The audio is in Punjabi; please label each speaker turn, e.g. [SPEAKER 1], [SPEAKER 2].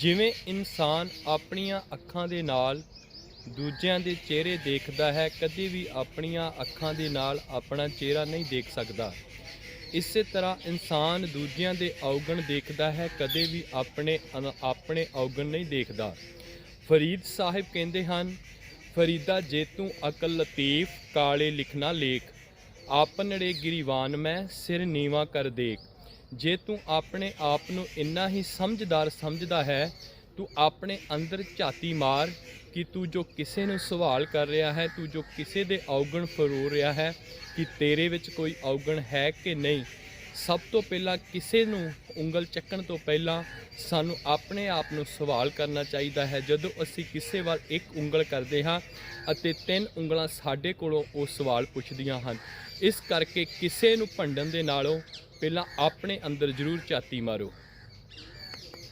[SPEAKER 1] ਜਿਵੇਂ ਇਨਸਾਨ ਆਪਣੀਆਂ ਅੱਖਾਂ ਦੇ ਨਾਲ ਦੂਜਿਆਂ ਦੇ ਚਿਹਰੇ ਦੇਖਦਾ ਹੈ, ਕਦੇ ਵੀ ਆਪਣੀਆਂ ਅੱਖਾਂ ਦੇ ਨਾਲ ਆਪਣਾ ਚਿਹਰਾ ਨਹੀਂ ਦੇਖ ਸਕਦਾ। ਇਸੇ ਤਰ੍ਹਾਂ ਇਨਸਾਨ ਦੂਜਿਆਂ ਦੇ ਔਗਣ ਦੇਖਦਾ ਹੈ, ਕਦੇ ਵੀ ਆਪਣੇ ਆਪਣੇ ਔਗਣ ਨਹੀਂ ਦੇਖਦਾ। ਫਰੀਦ ਸਾਹਿਬ ਕਹਿੰਦੇ ਹਨ, ਫਰੀਦਾ ਜੇ ਤੂੰ ਅਕਲ ਲਤੀਫ, ਕਾਲੇ ਲਿਖਣਾ ਲੇਖ ਆਪਨੜੇ ਗਿਰੀਵਾਨ ਮੈਂ, ਸਿਰ ਨੀਵਾ ਕਰ ਦੇਖ। ਜੇ ਤੂੰ ਆਪਣੇ ਆਪ ਨੂੰ ਇੰਨਾ ਹੀ ਸਮਝਦਾਰ ਸਮਝਦਾ ਹੈ, ਤੂੰ ਆਪਣੇ ਅੰਦਰ ਝਾਤੀ ਮਾਰ ਕਿ ਤੂੰ ਜੋ ਕਿਸੇ ਨੂੰ ਸਵਾਲ ਕਰ ਰਿਹਾ ਹੈ, ਤੂੰ ਜੋ ਕਿਸੇ ਦੇ ਔਗਣ ਫਰੋ ਰਿਹਾ ਹੈ ਕਿ ਤੇਰੇ ਵਿੱਚ ਕੋਈ ਔਗਣ ਹੈ ਕਿ ਨਹੀਂ, ਸਭ ਤੋਂ ਪਹਿਲਾਂ ਕਿਸੇ ਨੂੰ ਉਂਗਲ ਚੱਕਣ ਤੋਂ ਪਹਿਲਾਂ ਸਾਨੂੰ ਆਪਣੇ ਆਪ ਨੂੰ ਸਵਾਲ ਕਰਨਾ ਚਾਹੀਦਾ ਹੈ। ਜਦੋਂ ਅਸੀਂ ਕਿਸੇ ਵੱਲ ਇੱਕ ਉਂਗਲ ਕਰਦੇ ਹਾਂ ਅਤੇ ਤਿੰਨ ਉਂਗਲਾਂ ਸਾਡੇ ਕੋਲੋਂ ਉਹ ਸਵਾਲ ਪੁੱਛਦੀਆਂ ਹਨ, ਇਸ ਕਰਕੇ ਕਿਸੇ ਨੂੰ ਭੰਡਣ ਦੇ ਨਾਲੋਂ ਪਹਿਲਾਂ ਆਪਣੇ ਅੰਦਰ ਜ਼ਰੂਰ ਝਾਤੀ ਮਾਰੋ।